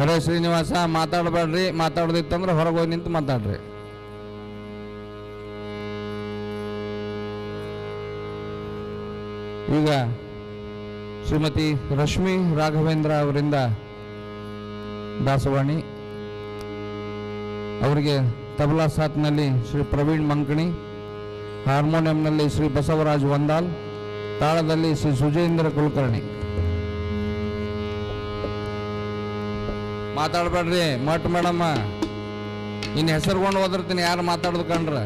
ಹರೇ ಶ್ರೀನಿವಾಸ, ಮಾತಾಡಬೇಡ್ರಿ. ಮಾತಾಡೋದಿತ್ತಂದ್ರೆ ಹೊರಗೆ ಹೋಗಿ ನಿಂತು ಮಾತಾಡ್ರಿ. ಈಗ ಶ್ರೀಮತಿ ರಶ್ಮಿ ರಾಘವೇಂದ್ರ ಅವರಿಂದ ದಾಸವಾಣಿ. ಅವರಿಗೆ ತಬಲಾ ಸಾತ್ನಲ್ಲಿ ಶ್ರೀ ಪ್ರವೀಣ್ ಮಂಕಣಿ, ಹಾರ್ಮೋನಿಯಂನಲ್ಲಿ ಶ್ರೀ ಬಸವರಾಜ್ ವಂದಾಲ್, ತಾಳದಲ್ಲಿ ಶ್ರೀ ಸುಜೇಂದ್ರ ಕುಲಕರ್ಣಿ. ಮಾತಾಡ್ಬೇಡ್ರಿ. ಮಟ್ ಮೇಡಮ್ಮ ಇನ್ನು ಹೆಸರುಕೊಂಡು ಹೋದಿರ್ತೀನಿ ಯಾರು ಮಾತಾಡೋದು ಕಂಡ್ರ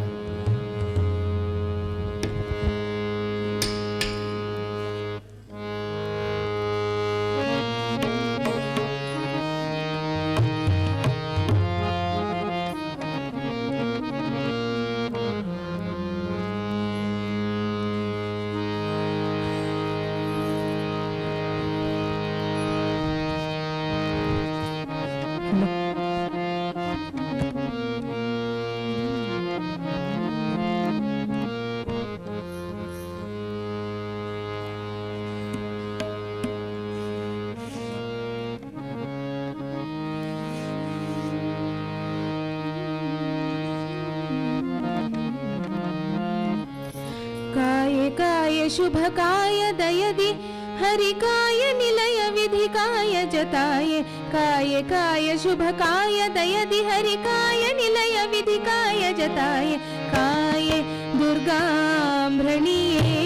शुभकाय दयदि, हरिकाय निलय विधिकाय जताय। काय काय शुभ शुभकाय दयदि, हरिकाय निलय विधिकाय जताय। काय दुर्गाम्भृणीये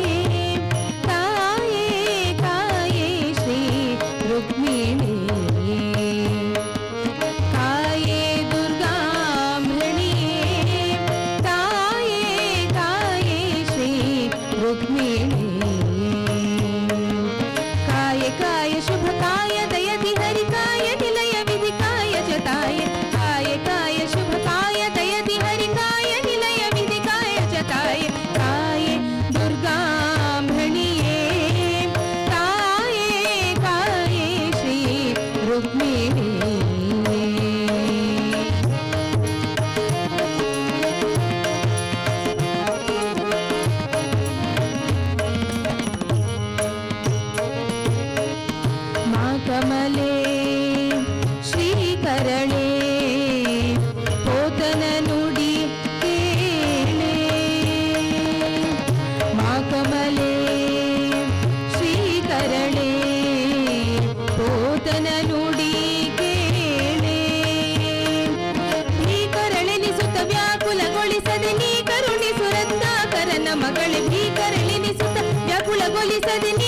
తెలిసది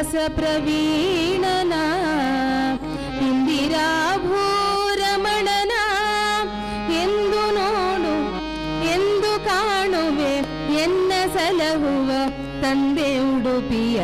ವ್ಯಾಸ ಪ್ರವೀಣನ ಇಂದಿರಾ ಭೂರಮಣನ ಎಂದು ನೋಡು ಎಂದು ಕಾಣುವೆ ಎನ್ನ ಸಲಹುವ ತಂದೆ ಉಡುಪಿಯ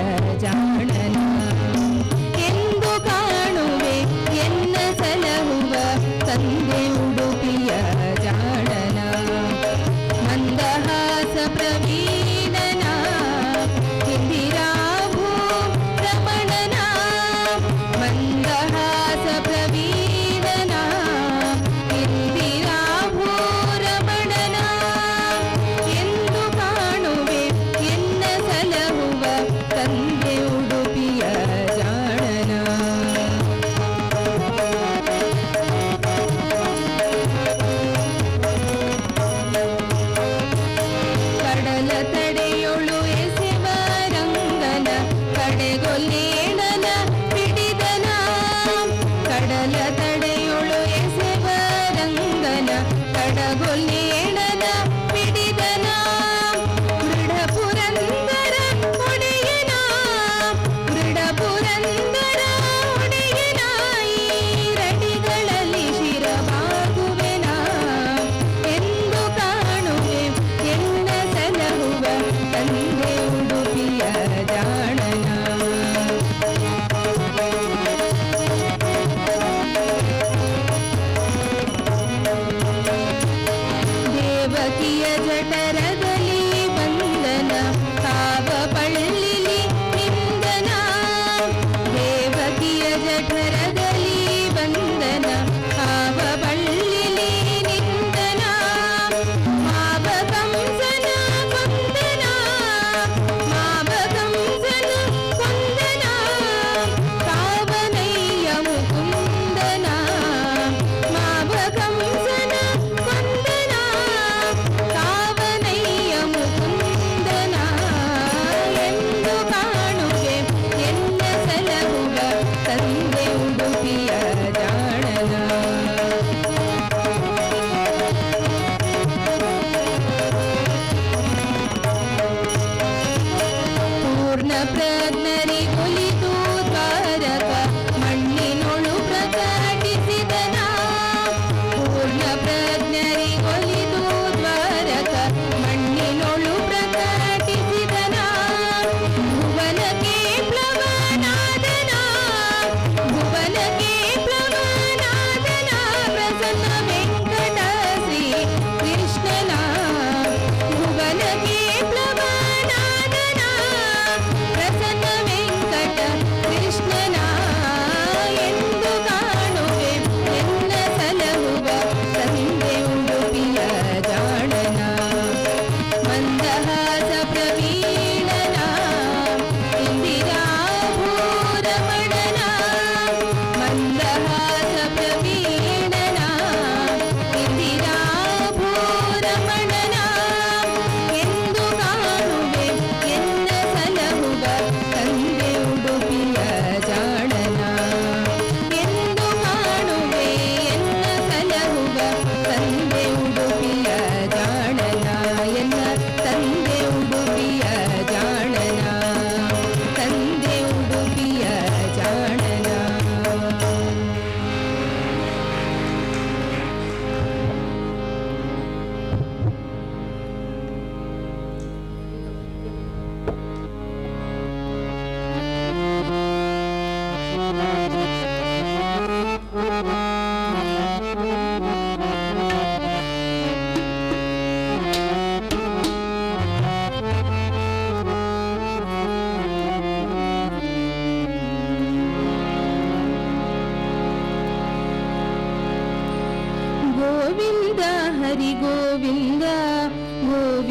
ಸಖಿಯ ಜಠರ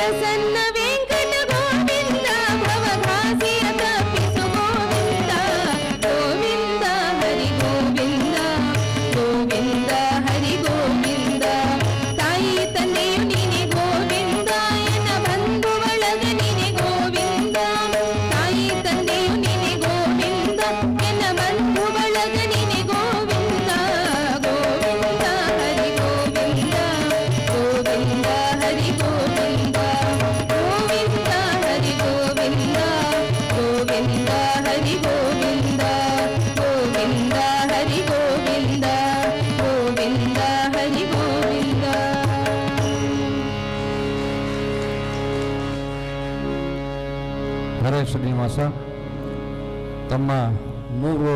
ಪ್ರಸನ್ನ ತಮ್ಮ ಮೂರು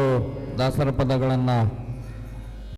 ದಾಸರ ಪದಗಳನ್ನು